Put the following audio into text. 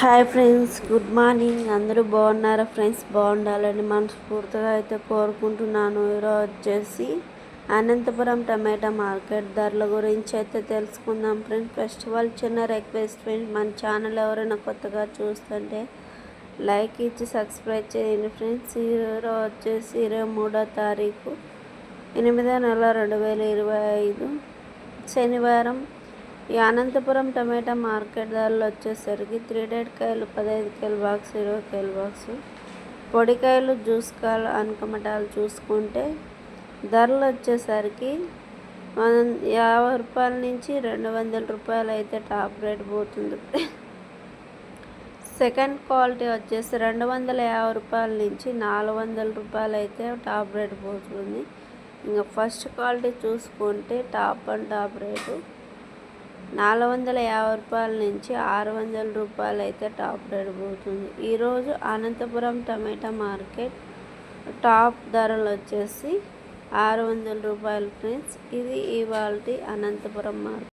Hi friends good morning. అందరూ బాగున్నారా friends? బాగుండాలని మనస్ఫూర్తిగా అయితే కోరుకుంటున్నాను. ఈరోజు వచ్చేసి అనంతపురం టమాటా మార్కెట్ ధరల గురించి అయితే తెలుసుకుందాం ఫ్రెండ్స్. ఫస్ట్ ఆఫ్ ఆల్ చిన్న రిక్వెస్ట్ ఫ్రెండ్స్ మన ఛానల్ ఎవరైనా కొత్తగా చూస్తుంటే లైక్ ఇచ్చి సబ్స్క్రైబ్ చేయండి ఫ్రెండ్స్. ఈరోజు వచ్చేసి ఇరవై మూడో తారీఖు ఎనిమిదో నెల రెండు వేల ఇరవై ఐదు శనివారం ఈ అనంతపురం టమాటా మార్కెట్ ధరలు వచ్చేసరికి త్రీ డేట్ కాయలు పదహైదు కేల బాక్స్ ఇరవై కేల బాక్స్. పొడికాయలు జ్యూస్ కాయలు అనకమటాలు చూసుకుంటే ధరలు వచ్చేసరికి యాభై రూపాయల నుంచి రెండు వందల రూపాయలు అయితే టాప్ రేట్ పోతుంది. సెకండ్ క్వాలిటీ వచ్చేసి రెండు వందల యాభై రూపాయల నుంచి నాలుగు వందల రూపాయలు అయితే టాప్ రేట్ పోతుంది. ఇంకా ఫస్ట్ క్వాలిటీ చూసుకుంటే టాప్ అండ్ టాప్ రేటు. నాలుగు వందల యాభై రూపాయల నుంచి ఆరు వందల రూపాయలు అయితే టాప్ రేట్ పోతుంది. ఈరోజు అనంతపురం టమాటా మార్కెట్ టాప్ ధరలు వచ్చేసి ఆరు వందల రూపాయలు ఫ్రెండ్స్. ఇది ఇవాళ అనంతపురం మార్కెట్.